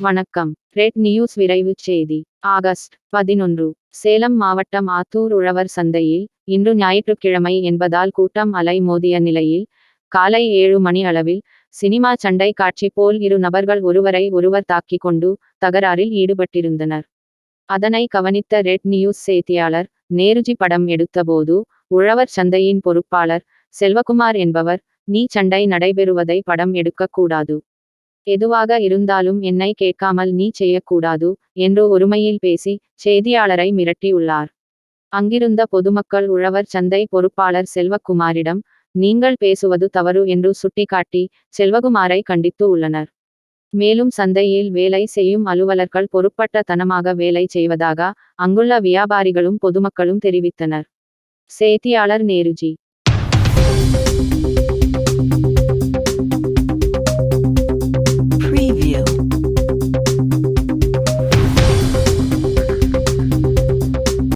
வணக்கம். Red news விரைவு செய்தி. ஆகஸ்ட் பதினொன்று. சேலம் மாவட்டம் ஆத்தூர் உழவர் சந்தையில் இன்று ஞாயிற்றுக்கிழமை என்பதால் கூட்டம் அலை மோதிய நிலையில் காலை ஏழு மணி அளவில் சினிமா சண்டை காட்சி போல் இரு நபர்கள் ஒருவரை ஒருவர் தாக்கிக் கொண்டு தகராறில் ஈடுபட்டிருந்தனர். அதனை கவனித்த ரெட் நியூஸ் செய்தியாளர் நேருஜி படம் எடுத்தபோது உழவர் சந்தையின் பொறுப்பாளர் செல்வகுமார் என்பவர் நீ சண்டை நடைபெறுவதை படம் எடுக்கக்கூடாது. எதுவாக இருந்தாலும் என்னை கேட்காமல் நீ செய்யக்கூடாது என்று ஒருமையில் பேசி செய்தியாளரை மிரட்டியுள்ளார். அங்கிருந்த பொதுமக்கள் உழவர் சந்தை பொறுப்பாளர் செல்வகுமாரிடம் நீங்கள் பேசுவது தவறு என்று சுட்டிக்காட்டி செல்வகுமாரை கண்டித்து உள்ளனர். மேலும் சந்தையில் வேலை செய்யும் அலுவலர்கள் பொறுப்பட்ட தனமாக வேலை செய்வதாக அங்குள்ள வியாபாரிகளும் பொதுமக்களும் தெரிவித்தனர். செய்தியாளர் நேருஜி